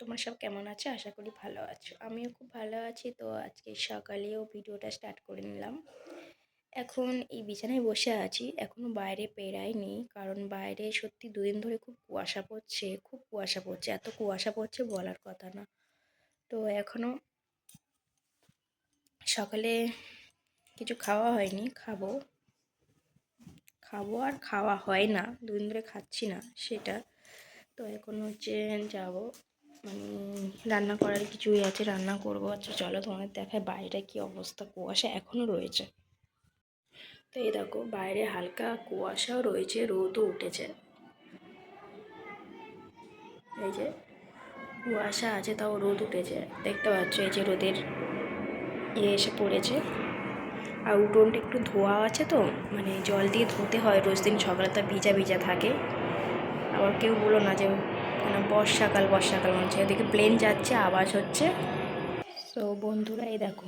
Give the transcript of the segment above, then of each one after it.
তোমরা সব কেমন আছো? আশা করি ভালো আছো। আমিও খুব ভালো আছি। তো আজকে সকালেও ভিডিওটা স্টার্ট করে নিলাম। এখন এই বিছানায় বসে আছি। এখনও বাইরে পেরাইনি। কারণ বাইরে সত্যি দুদিন ধরে খুব কুয়াশা পড়ছে। খুব কুয়াশা পড়ছে। এত কুয়াশা পড়ছে বলার কথা না। তো এখনও সকালে কিছু খাওয়া হয়নি। খাব। খাব আর খাওয়া হয় না। দুদিন ধরে খাচ্ছি না সেটা। তো এখন হচ্ছে যাব। মানে রান্না করার কিছুই আছে, রান্না করব। আচ্ছা চলো তোমাদের দেখায় বাইরে কি অবস্থা। কুয়াশা এখনও রয়েছে। তো এই দেখো, বাইরে হালকা কুয়াশাও রয়েছে, রোদও উঠেছে। এই যে কুয়াশা আছে, তাও রোদ উঠেছে। দেখতে পাচ্ছ, এই যে রোদের ইয়ে এসে পড়েছে। আর উঠোনটা একটু ধোয়া আছে তো মানে জল দিয়ে ধুতে হয়। রোজ দিন সকালে তা ভিজা ভিজা থাকে। আবার কেউ বলো না যে বর্ষাকাল বর্ষাকাল মনে হচ্ছে। এদিকে প্লেন যাচ্ছে, আওয়াজ হচ্ছে। তো বন্ধুরা, এই দেখো,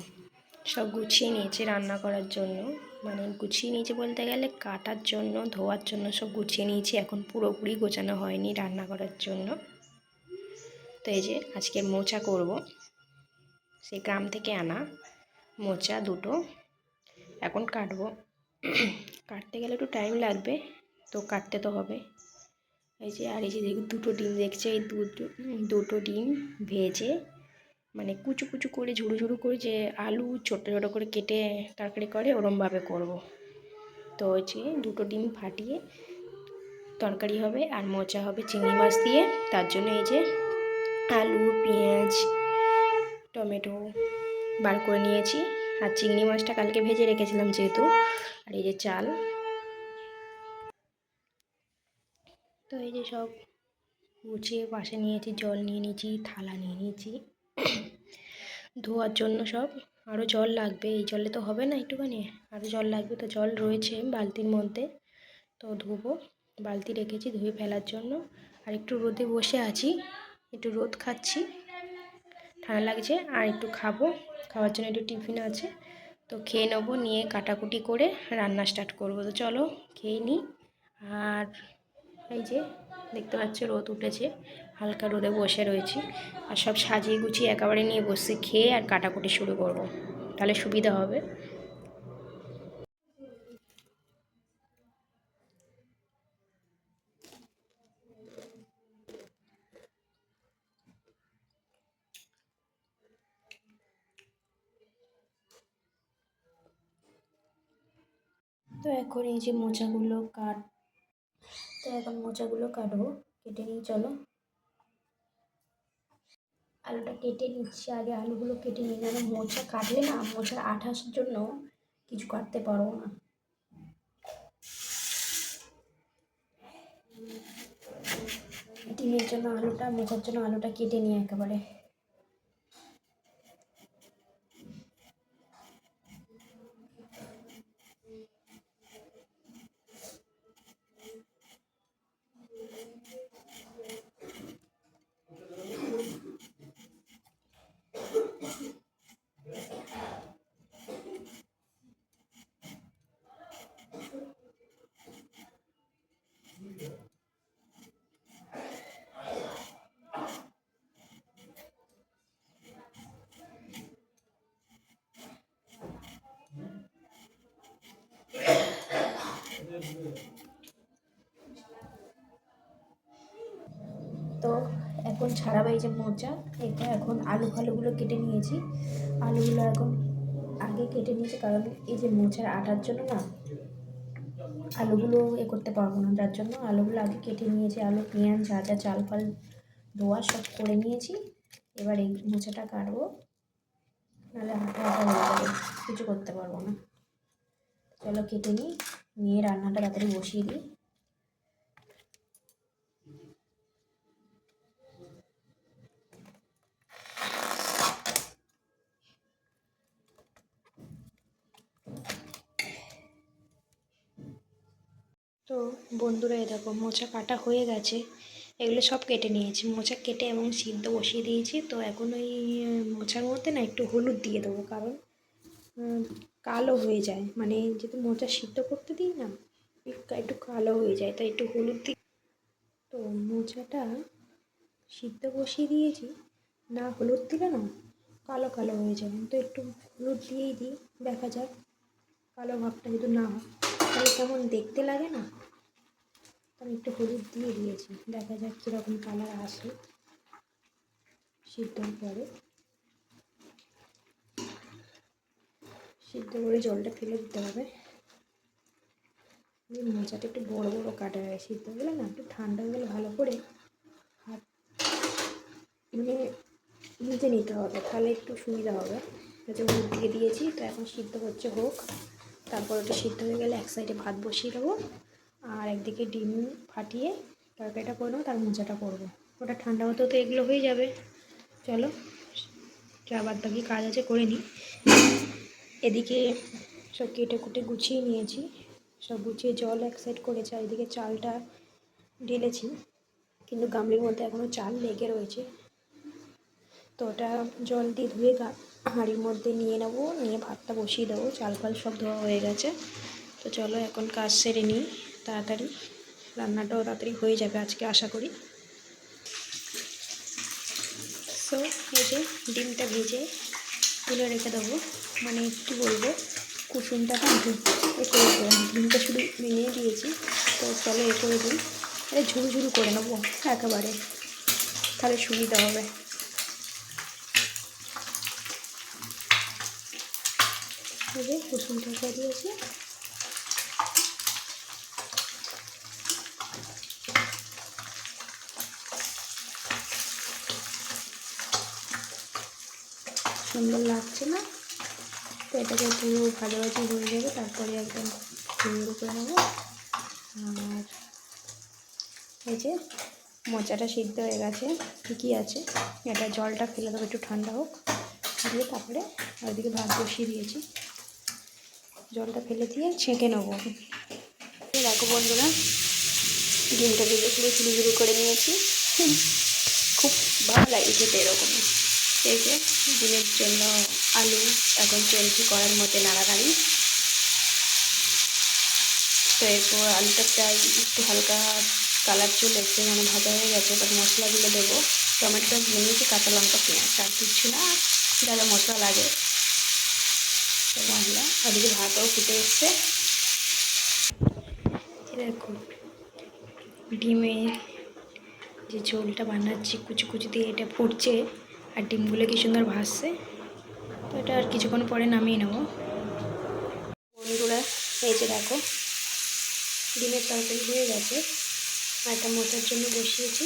সব গুছিয়ে নিয়েছে রান্না করার জন্য। মানে গুছিয়ে নিয়েছে বলতে গেলে কাটার জন্য, ধোয়ার জন্য সব গুছিয়ে নিয়েছি। এখন পুরোপুরি গোছানো হয়নি রান্না করার জন্য। তো এই যে, আজকে মোচা করব। সেই গ্রাম থেকে আনা মোচা দুটো। এখন কাটবো। কাটতে গেলে একটু টাইম লাগবে, তো কাটতে তো হবে। এই যে, আর এই যে দুটো ডিম দেখছে, এই দুটো দুটো ডিম ভেজে মানে কুচু কুচু করে, ঝুড়ো ঝুড়ু করে যে আলু ছোটো ছোটো করে কেটে তরকারি করে, ওরমভাবে করব। তো হচ্ছে দুটো ডিম ফাটিয়ে তরকারি হবে আর মোচা হবে চিংড়ি মাছ দিয়ে, তার জন্য এই যে আলু, পেঁয়াজ, টমেটো বার করে নিয়েছি। আর চিংড়ি মাছটা কালকে ভেজে রেখেছিলাম যেহেতু, আর এই যে চাল তো এই যে সব গুছিয়ে পাশে নিয়েছি, জল নিয়ে নিয়েছি, থালা নিয়ে নিয়েছি। ধোয়ার জন্য সব আরও জল লাগবে, এই জলে তো হবে না একটুখানি আরও জল লাগবে তো জল রয়েছে বালতির মধ্যে। তো ধুবো, বালতি রেখেছি ধুয়ে ফেলার জন্য। আর একটু রোদে বসে আছি, একটু রোদ খাচ্ছি। ঠান্ডা লাগছে, আর একটু খাব, খাওয়ার জন্য একটু টিফিন আছে। তো খেয়ে নেব, নিয়ে কাটাকুটি করে রান্না স্টার্ট করব। তো চলো, খেয়ে নিই আর এই যে, দেখতে পাচ্ছ রোদ উঠেছে, হালকা রোদে বসে রয়েছি। আর সব সাজিয়ে গুছিয়ে একেবারে নিয়ে বসে খেয়ে আর কাটাকুটি শুরু করব। তাহলে সুবিধা হবে। তো এখন এই যে মোচাগুলো কাট তো এখন মোচাগুলো কাটবো কেটে নিই, চলো। আলুটা কেটে নিচ্ছি, আগে আলুগুলো কেটে নিই যেন মোচা কাটলে না, মোচার আঠাশের জন্য কিছু কাটতে পারব না। ডিমের জন্য আলুটা, মোচার জন্য আলুটা কেটে নিই একেবারে তো এখন ছাড়াবো এই যে মোচা এটা এখন আলু ফালুগুলো কেটে নিয়েছি। আলুগুলো এখন আগে কেটে নিয়েছি, কারণ এই যে মোচার আটার জন্য না, আলুগুলো এ করতে পারব না, যার জন্য আলুগুলো আগে কেটে নিয়েছি। আলু, পেঁয়াজ যা যা চাল ফাল ধোয়া সব করে নিয়েছি। এবার এই মোচাটা কাটবো। নাহলে আটা হয়ে যাবে, কিছু করতে পারব না। চলো কেটে নিই, নিয়ে রান্নাটা তাড়াতাড়ি বসিয়ে দিই। তো বন্ধুরা এ দেখো মোচা কাটা হয়ে গেছে। এগুলো সব কেটে নিয়েছি। মোচা কেটে এবং সিদ্ধ বসিয়ে দিয়েছি। তো এখন ওই মোচার মধ্যে না একটু হলুদ দিয়ে দেবো, কারণ কালো হয়ে যায়। মানে যদি মোচা সিদ্ধ করতে দিই না, একটু কালো হয়ে যায়, তাই একটু হলুদ দিই তো মোচাটা সিদ্ধ বসিয়ে দিয়েছি। না হলুদ দিলে না কালো কালো হয়ে যাবে তো একটু হলুদ দিয়েই দিই, দেখা যাক কালো ভাবটা যদি না হয়। তাহলে কেমন দেখতে লাগে না? আমি একটু হলুদ দিয়ে দিয়েছি। দেখা যাক কীরকম কালার আসে সিদ্ধর পরে সিদ্ধ করে জলটা ফেলে দিতে হবে। এই মোচাটা একটু বড় বড় কাটা হয়। সিদ্ধ হয়ে না একটু ঠান্ডা হয়ে গেলে ভালো করে হাত মানে নিতে নিতে হবে। তাহলে একটু সুবিধা হবে। হচ্ছে মুখ দিয়ে দিয়েছি, তো এখন সিদ্ধ হচ্ছে হোক। তারপর ওটা সিদ্ধ হয়ে গেলে এক সাইডে ভাত বসিয়ে দেবো। আর একদিকে ডিম ফাটিয়ে তরকারিটা করে নেব, তার মোচাটা করব। ওটা ঠান্ডা হতে তো এগুলো হয়ে যাবে। চলো, যা বাদ বাকি কাজ আছে করে নিই। এদিকে সব কেটে কুটে গুছিয়ে নিয়েছি। সব গুছিয়ে জল এক সাইড করেছি আর এদিকে চালটা ঢেলেছি। কিন্তু গামলির মধ্যে এখনও চাল লেগে রয়েছে। তো ওটা জল দিয়ে ধুয়ে গা, হাঁড়ির মধ্যে নিয়ে নেব, নিয়ে ভাতটা বসিয়ে দেবো। চাল ফাল সব ধোয়া হয়ে গেছে। তো চলো এখন কাজ সেরে নিই। তাড়াতাড়ি রান্নাটাও তাড়াতাড়ি হয়ে যাবে আজকে আশা করি। সো এই যে ডিমটা ভেজে তুলে রেখে দেবো। মানে কী বলব, কুসুমটা এ করে ডিমটা শুধু ভেঙে দিয়েছি, তো চলো এ করে দিই। আরে ঝুরু ঝুরু করে নেব, একেবারে। তাহলে সুবিধা হবে। কুসুমটা দিয়েছি। সুন্দর লাগছে না? তো এটাকে পুরো ভাজাভাজি হয়ে যাবে, তারপরে একদম সুন্দর করে নেব। আর এই যে মোচাটা সিদ্ধ হয়ে গেছে, ঠিকই আছে। এটা জলটা ফেলে দেবো, একটু ঠান্ডা হোক। দিয়ে তারপরে ওইদিকে ভাত বসিয়ে দিয়েছি। জলটা ফেলে দিয়ে ছেঁকে নেব। দেখো বন্ধুরা, ডিমটা ভেজে পুরো শুরু করে নিয়েছি। খুব ভালো লাগে খেতে এরকম এই যে জন্য আলু, এখন চলছে করার মধ্যে নাড়ানাড়ি। তো এরপর আলুটা প্রায় একটু হালকা কালার চলে এসছে মানে ভাজা হয়ে গেছে, এবার মশলাগুলো দেবো। টমেটোটা নিয়েছি, কাঁচা লঙ্কা, পেঁয়াজ, আর কিছু না, যা যা মশলা লাগে। ওদিকে ভাতও ফুটে এসছে। দেখো ডিমে যে ঝোলটা বানাচ্ছি, কুচি কুচি দিয়ে এটা ফুটছে। আর ডিমগুলো কি সুন্দর ভাসছে তো এটা আর কিছুক্ষণ পরে নামিয়ে নেব। বন্ধুরা যে দেখো, ডিমের তরকারি হয়ে গেছে। আর একটা মোটার জন্য বসিয়েছি।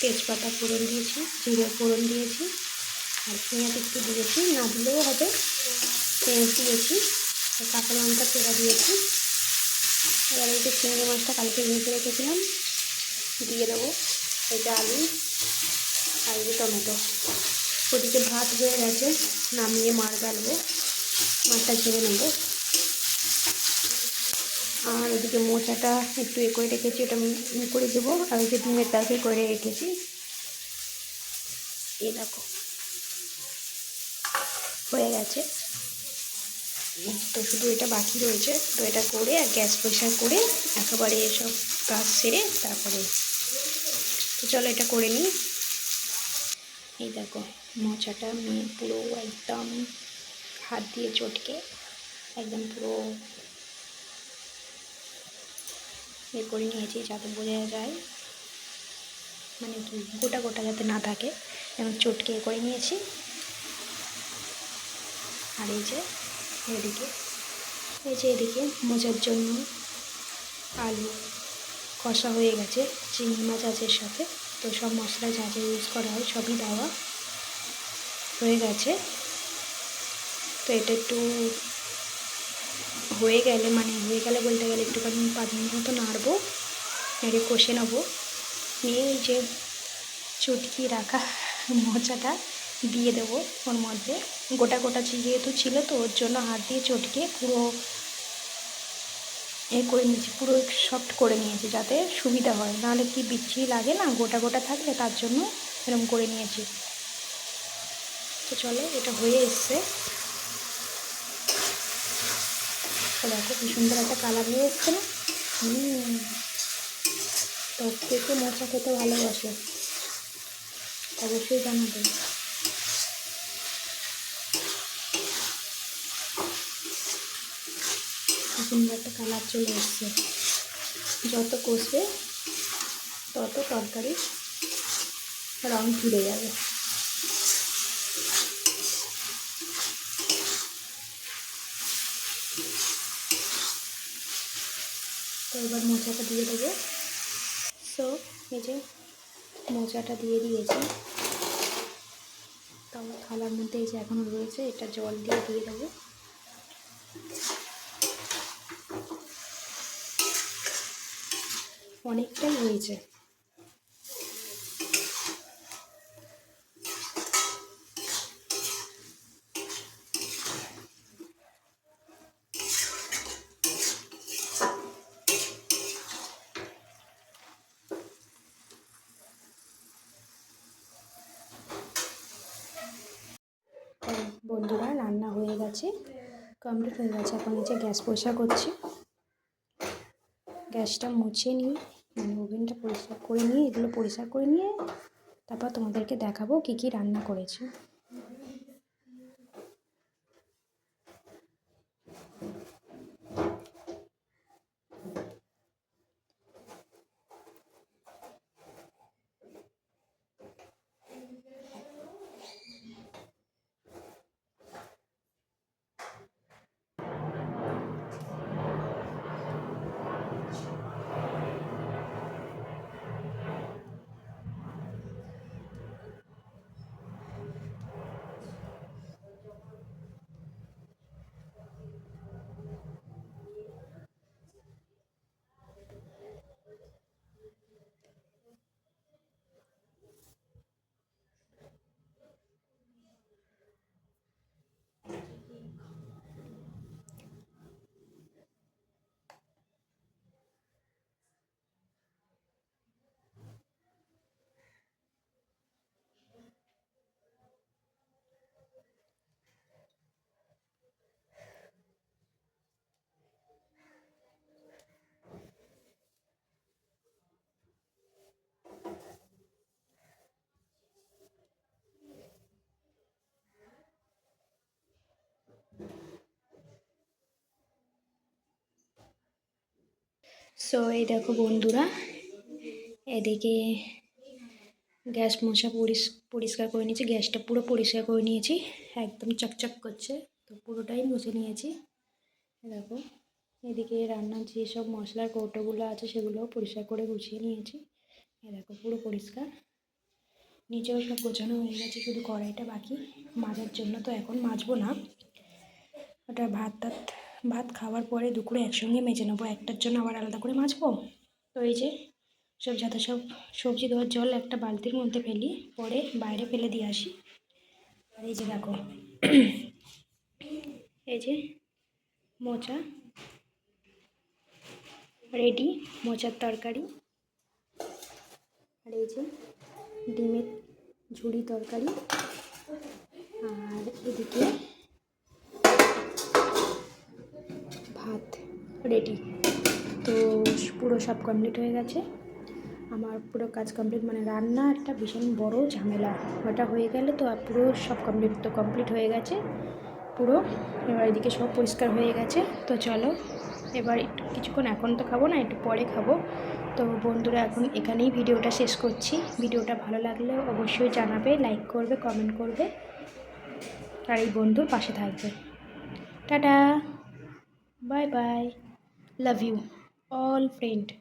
তেজপাতা ফোড়ন দিয়েছি, জিরে ফোড়ন দিয়েছি, আর পেঁয়াজ একটু দিয়েছি। না দিলেও হবে, পেঁয়াজ দিয়েছি, আর কাঁচা লঙ্কা চেরা দিয়েছি। এবার এই যে চিংড়ি মাছটা কালকে ভেজে রেখেছিলাম, দিয়ে দেবো। এটা আলু আর এই টমেটো। ওদিকে ভাত হয়ে গেছে, নামিয়ে মার গালবো মাছটা ছেড়ে নেব। আর ওদিকে মোচাটা একটু এ করে রেখেছি, ওটা করে দেবো। আর ওই যে ডিমের তরকারি করে রেখেছি। এই দেখো, হয়ে গেছে। তো শুধু এটা বাকি রয়েছে। তো এটা করে আর গ্যাস পরিষ্কার করে একেবারে এসব কাজ সেরে তারপরে তো চলো এটা করে নিই। এই দেখো, মোচাটা আমি পুরো একদম হাত দিয়ে চটকে একদম পুরো এ করে নিয়েছি যাতে বোঝা যায় মানে কি, গোটা গোটা যাতে না থাকে। এবং চটকে এ করে নিয়েছি। আর এই যে, এদিকে, এই যে এদিকে মোচার জন্য আলু কষা হয়ে গেছে, চিংড়ি মাছ আছে সাথে। তো সব মশলা যা যা ইউজ করা হয় সবই দেওয়া হয়ে গেছে। তো এটা একটু হয়ে গেলে মানে হয়ে গেলে বলতে গেলে একটুখানি পাঁচ মিনিট মতো নাড়বো নেড়ে কষে নেব। নিয়ে এই যে চুটকি রাখা মোচাটা দিয়ে দেবো ওর মধ্যে। গোটা গোটা যেহেতু ছিল তো ওর জন্য হাত দিয়ে চটকে পুরো এ করে নিয়েছি, পুরো সফট করে নিয়েছি যাতে সুবিধা হয়। নাহলে কি বিচ্ছিরি লাগে না? গোটা গোটা থাকলে তার জন্য এরকম করে নিয়েছি। তো চলো, এটা হয়ে এসছে। দেখো কি সুন্দর একটা কালার হয়ে এসছে না? তো কে কে মোচা খেতে ভালোবাসে। অবশ্যই জানাবে। সুন্দর একটা কালার চলে এসছে যত কষবে, তত তরকারি রং ফিরে যাবে। তো এবার মোচাটা দিয়ে দেবো। সো এই যে মোচাটা দিয়ে দিয়েছি। তাও থালার মধ্যে এই যে এখনও রয়েছে, এটা জল দিয়ে দিয়ে দেবো। অনেকটাই হয়েছে। বন্ধুরা, রান্না হয়ে গেছে। কমপ্লিট হয়ে গেছে। এখন নিচে গ্যাস পরিষ্কার করছি। গ্যাসটা মুছে নিই। মানে ওভেনটা পরিষ্কার করে নিয়ে, এগুলো পরিষ্কার করে নিয়ে তারপর তোমাদেরকে দেখাবো কী কী রান্না করেছি। সো এই দেখো বন্ধুরা, এদিকে গ্যাস মশা পরিষ্কার করে নিয়েছি, গ্যাসটা পুরো পরিষ্কার করে নিয়েছি, একদম চকচক করছে, তো পুরোটাই মুছে নিয়েছি। দেখো, এদিকে রান্নার যেসব মশলার কৌটোগুলো আছে সেগুলোও পরিষ্কার করে গুছিয়ে নিয়েছি। এই দেখো, পুরো পরিষ্কার। নিচেও সব গোছানো হয়ে গেছে, শুধু কড়াইটা বাকি। মাজার জন্য তো এখন মাজবো না। ওটা ভাত টাত ভাত খাওয়ার পরে দুপুরে একসঙ্গে মেজে নেব। একটার জন্য আবার আলাদা করে মাজবো। তো এই যে সব যাতে সব সবজি দেওয়ার জল একটা বালতির মধ্যে ফেলি, পরে বাইরে ফেলে দিয়ে আসি। আর এই যে দেখো, এই যে মোচা, রেডি, মোচার তরকারি। আর এই যে ডিমের ঝুড়ি তরকারি। আর এদিকে ভাত রেডি তো পুরো সব কমপ্লিট হয়ে গেছে। আমার পুরো কাজ কমপ্লিট মানে রান্না একটা ভীষণ বড় ঝামেলা। ওটা হয়ে গেলে তো পুরো সব কমপ্লিট তো কমপ্লিট হয়ে গেছে। পুরো, এবার এদিকে সব পরিষ্কার হয়ে গেছে। তো চলো, এবার একটু কিছুক্ষণ এখন তো খাব না, একটু পরে খাব। তো বন্ধুরা, এখন এখানেই ভিডিওটা শেষ করছি। ভিডিওটা ভালো লাগলে অবশ্যই জানাবে লাইক করবে কমেন্ট করবে। আর এই বন্ধুর পাশে থাকবে। Tata! Bye bye. Love you. All friend.